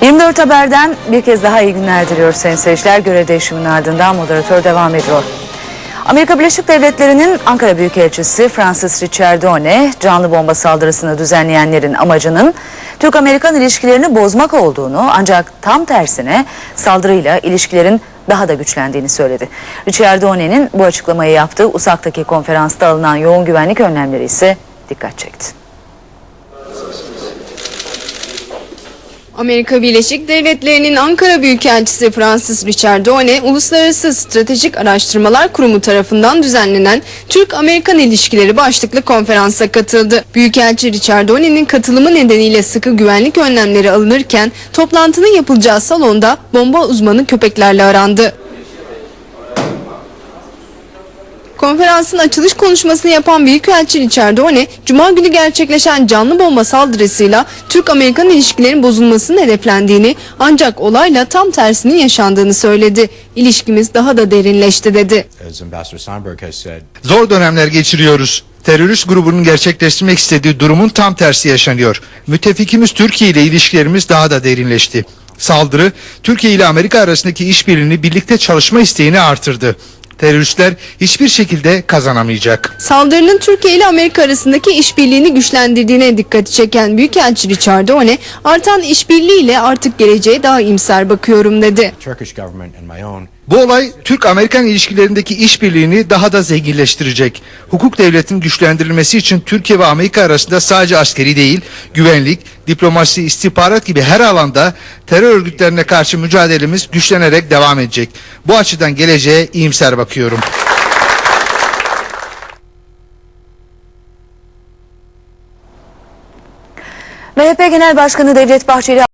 24 Haber'den bir kez daha iyi günler diliyoruz sayın seyirciler. Görev değişiminin ardından moderatör devam ediyor. Amerika Birleşik Devletleri'nin Ankara Büyükelçisi Francis Ricciardone, canlı bomba saldırısını düzenleyenlerin amacının Türk-Amerikan ilişkilerini bozmak olduğunu ancak tam tersine saldırıyla ilişkilerin daha da güçlendiğini söyledi. Ricciardone'nin bu açıklamayı yaptığı USAK'taki konferansta alınan yoğun güvenlik önlemleri ise dikkat çekti. Amerika Birleşik Devletleri'nin Ankara Büyükelçisi Francis Ricciardone, Uluslararası Stratejik Araştırmalar Kurumu tarafından düzenlenen Türk-Amerikan İlişkileri başlıklı konferansa katıldı. Büyükelçi Ricciardone'nin katılımı nedeniyle sıkı güvenlik önlemleri alınırken toplantının yapılacağı salonda bomba uzmanı köpeklerle arandı. Konferansın açılış konuşmasını yapan Büyükelçi Ricciardone, Cuma günü gerçekleşen canlı bomba saldırısıyla Türk-Amerikan ilişkilerin bozulmasının hedeflendiğini ancak olayla tam tersinin yaşandığını söyledi. İlişkimiz daha da derinleşti dedi. Zor dönemler geçiriyoruz. Terörist grubunun gerçekleştirmek istediği durumun tam tersi yaşanıyor. Müttefikimiz Türkiye ile ilişkilerimiz daha da derinleşti. Saldırı Türkiye ile Amerika arasındaki işbirliğini birlikte çalışma isteğini artırdı. Teröristler hiçbir şekilde kazanamayacak. Saldırının Türkiye ile Amerika arasındaki işbirliğini güçlendirdiğine dikkati çeken Büyükelçi Ricciardone, artan işbirliğiyle artık geleceğe daha imser bakıyorum dedi. Bu olay Türk-Amerikan ilişkilerindeki işbirliğini daha da zenginleştirecek. Hukuk devletinin güçlendirilmesi için Türkiye ve Amerika arasında sadece askeri değil, güvenlik, diplomasi, istihbarat gibi her alanda terör örgütlerine karşı mücadelemiz güçlenerek devam edecek. Bu açıdan geleceğe iyimser bakıyorum. MHP Genel Başkanı Devlet Bahçeli